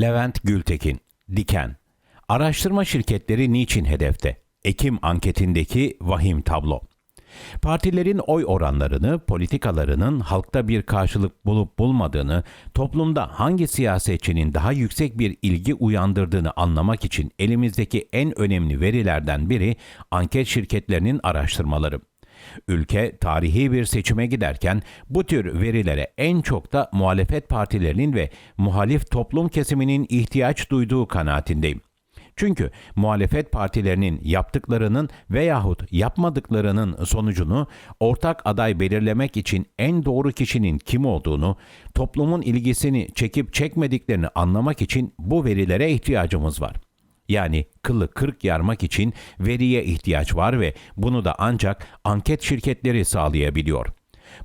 Levent Gültekin, Diken. Araştırma şirketleri niçin hedefte? Ekim anketindeki vahim tablo. Partilerin oy oranlarını, politikalarının halkta bir karşılık bulup bulmadığını, toplumda hangi siyasetçinin daha yüksek bir ilgi uyandırdığını anlamak için elimizdeki en önemli verilerden biri anket şirketlerinin araştırmaları. Ülke tarihi bir seçime giderken bu tür verilere en çok da muhalefet partilerinin ve muhalif toplum kesiminin ihtiyaç duyduğu kanaatindeyim. Çünkü muhalefet partilerinin yaptıklarının veyahut yapmadıklarının sonucunu ortak aday belirlemek için en doğru kişinin kim olduğunu, toplumun ilgisini çekip çekmediklerini anlamak için bu verilere ihtiyacımız var. Yani kılı kırk yarmak için veriye ihtiyaç var ve bunu da ancak anket şirketleri sağlayabiliyor.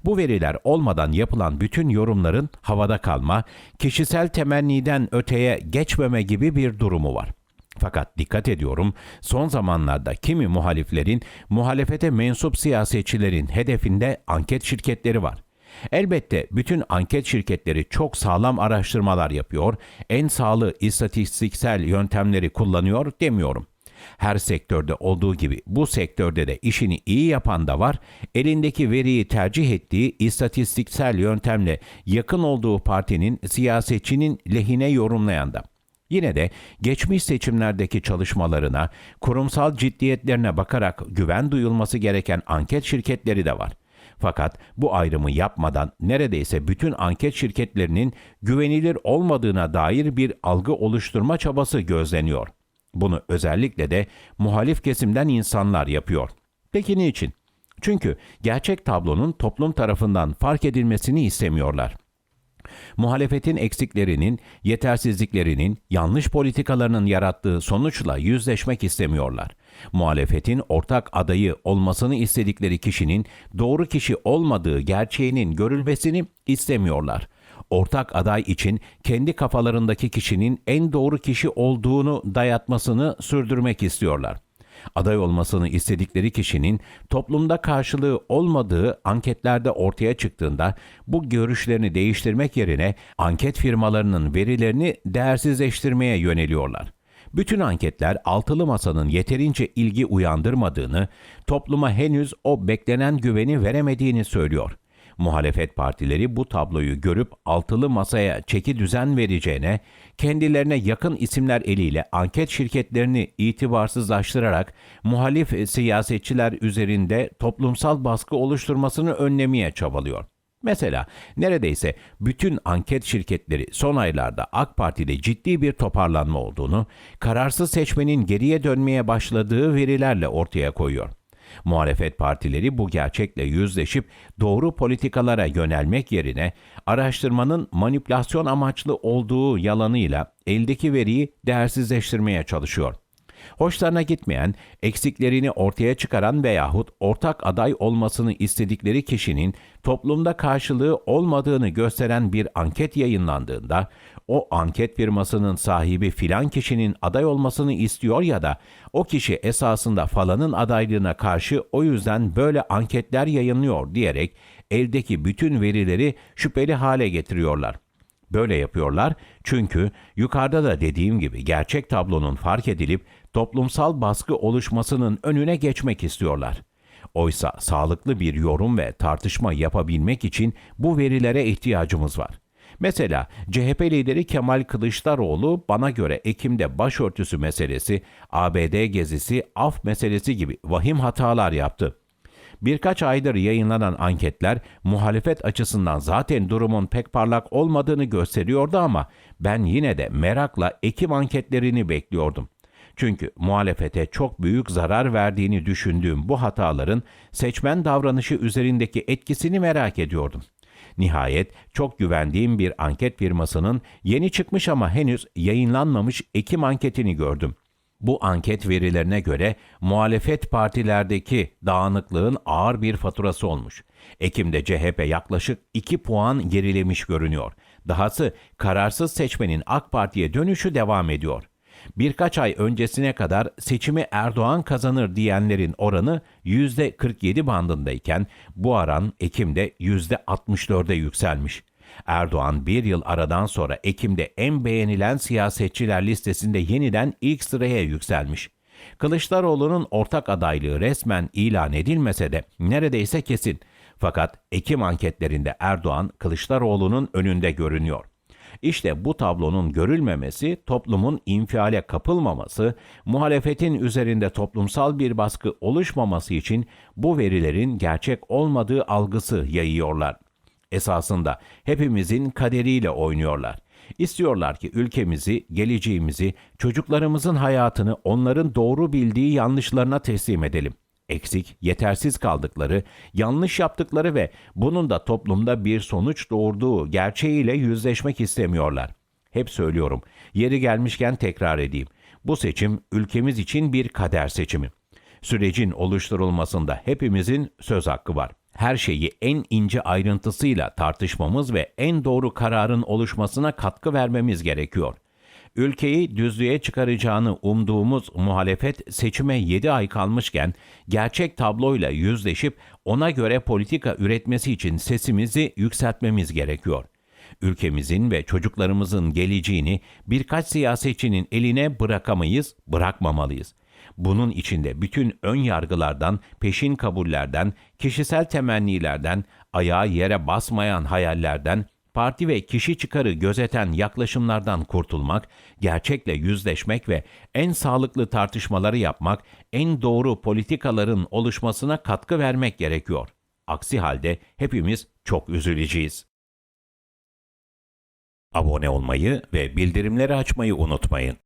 Bu veriler olmadan yapılan bütün yorumların havada kalma, kişisel temenniden öteye geçmeme gibi bir durumu var. Fakat dikkat ediyorum, son zamanlarda kimi muhaliflerin, muhalefete mensup siyasetçilerin hedefinde anket şirketleri var. Elbette bütün anket şirketleri çok sağlam araştırmalar yapıyor, en sağlı istatistiksel yöntemleri kullanıyor demiyorum. Her sektörde olduğu gibi bu sektörde de işini iyi yapan da var, elindeki veriyi tercih ettiği istatistiksel yöntemle yakın olduğu partinin siyasetçinin lehine yorumlayan da. Yine de geçmiş seçimlerdeki çalışmalarına, kurumsal ciddiyetlerine bakarak güven duyulması gereken anket şirketleri de var. Fakat bu ayrımı yapmadan neredeyse bütün anket şirketlerinin güvenilir olmadığına dair bir algı oluşturma çabası gözleniyor. Bunu özellikle de muhalif kesimden insanlar yapıyor. Peki niçin? Çünkü gerçek tablonun toplum tarafından fark edilmesini istemiyorlar muhalefetin eksiklerinin, yetersizliklerinin, yanlış politikalarının yarattığı sonuçla yüzleşmek istemiyorlar. Muhalefetin ortak adayı olmasını istedikleri kişinin doğru kişi olmadığı gerçeğinin görülmesini istemiyorlar. Ortak aday için kendi kafalarındaki kişinin en doğru kişi olduğunu dayatmasını sürdürmek istiyorlar aday olmasını istedikleri kişinin toplumda karşılığı olmadığı anketlerde ortaya çıktığında bu görüşlerini değiştirmek yerine anket firmalarının verilerini değersizleştirmeye yöneliyorlar. Bütün anketler altılı masanın yeterince ilgi uyandırmadığını, topluma henüz o beklenen güveni veremediğini söylüyor. Muhalefet partileri bu tabloyu görüp altılı masaya çeki düzen vereceğine, kendilerine yakın isimler eliyle anket şirketlerini itibarsızlaştırarak muhalif siyasetçiler üzerinde toplumsal baskı oluşturmasını önlemeye çabalıyor. Mesela neredeyse bütün anket şirketleri son aylarda AK Parti'de ciddi bir toparlanma olduğunu, kararsız seçmenin geriye dönmeye başladığı verilerle ortaya koyuyor. Muhalefet partileri bu gerçekle yüzleşip doğru politikalara yönelmek yerine araştırmanın manipülasyon amaçlı olduğu yalanıyla eldeki veriyi değersizleştirmeye çalışıyor. Hoşlarına gitmeyen, eksiklerini ortaya çıkaran veyahut ortak aday olmasını istedikleri kişinin toplumda karşılığı olmadığını gösteren bir anket yayınlandığında o anket firmasının sahibi filan kişinin aday olmasını istiyor ya da o kişi esasında falanın adaylığına karşı o yüzden böyle anketler yayınlıyor diyerek eldeki bütün verileri şüpheli hale getiriyorlar. Böyle yapıyorlar çünkü yukarıda da dediğim gibi gerçek tablonun fark edilip toplumsal baskı oluşmasının önüne geçmek istiyorlar. Oysa sağlıklı bir yorum ve tartışma yapabilmek için bu verilere ihtiyacımız var. Mesela CHP lideri Kemal Kılıçdaroğlu bana göre Ekim'de başörtüsü meselesi, ABD gezisi, af meselesi gibi vahim hatalar yaptı. Birkaç aydır yayınlanan anketler muhalefet açısından zaten durumun pek parlak olmadığını gösteriyordu ama ben yine de merakla Ekim anketlerini bekliyordum. Çünkü muhalefete çok büyük zarar verdiğini düşündüğüm bu hataların seçmen davranışı üzerindeki etkisini merak ediyordum. Nihayet çok güvendiğim bir anket firmasının yeni çıkmış ama henüz yayınlanmamış Ekim anketini gördüm. Bu anket verilerine göre muhalefet partilerdeki dağınıklığın ağır bir faturası olmuş. Ekim'de CHP yaklaşık 2 puan gerilemiş görünüyor. Dahası kararsız seçmenin AK Parti'ye dönüşü devam ediyor birkaç ay öncesine kadar seçimi Erdoğan kazanır diyenlerin oranı %47 bandındayken bu aran Ekim'de %64'e yükselmiş. Erdoğan bir yıl aradan sonra Ekim'de en beğenilen siyasetçiler listesinde yeniden ilk sıraya yükselmiş. Kılıçdaroğlu'nun ortak adaylığı resmen ilan edilmese de neredeyse kesin. Fakat Ekim anketlerinde Erdoğan Kılıçdaroğlu'nun önünde görünüyor. İşte bu tablonun görülmemesi, toplumun infiale kapılmaması, muhalefetin üzerinde toplumsal bir baskı oluşmaması için bu verilerin gerçek olmadığı algısı yayıyorlar. Esasında hepimizin kaderiyle oynuyorlar. İstiyorlar ki ülkemizi, geleceğimizi, çocuklarımızın hayatını onların doğru bildiği yanlışlarına teslim edelim. Eksik, yetersiz kaldıkları, yanlış yaptıkları ve bunun da toplumda bir sonuç doğurduğu gerçeğiyle yüzleşmek istemiyorlar. Hep söylüyorum, yeri gelmişken tekrar edeyim. Bu seçim ülkemiz için bir kader seçimi. Sürecin oluşturulmasında hepimizin söz hakkı var. Her şeyi en ince ayrıntısıyla tartışmamız ve en doğru kararın oluşmasına katkı vermemiz gerekiyor. Ülkeyi düzlüğe çıkaracağını umduğumuz muhalefet seçime 7 ay kalmışken gerçek tabloyla yüzleşip ona göre politika üretmesi için sesimizi yükseltmemiz gerekiyor. Ülkemizin ve çocuklarımızın geleceğini birkaç siyasetçinin eline bırakamayız, bırakmamalıyız. Bunun içinde bütün ön yargılardan, peşin kabullerden, kişisel temennilerden, ayağı yere basmayan hayallerden, parti ve kişi çıkarı gözeten yaklaşımlardan kurtulmak, gerçekle yüzleşmek ve en sağlıklı tartışmaları yapmak, en doğru politikaların oluşmasına katkı vermek gerekiyor. Aksi halde hepimiz çok üzüleceğiz. Abone olmayı ve bildirimleri açmayı unutmayın.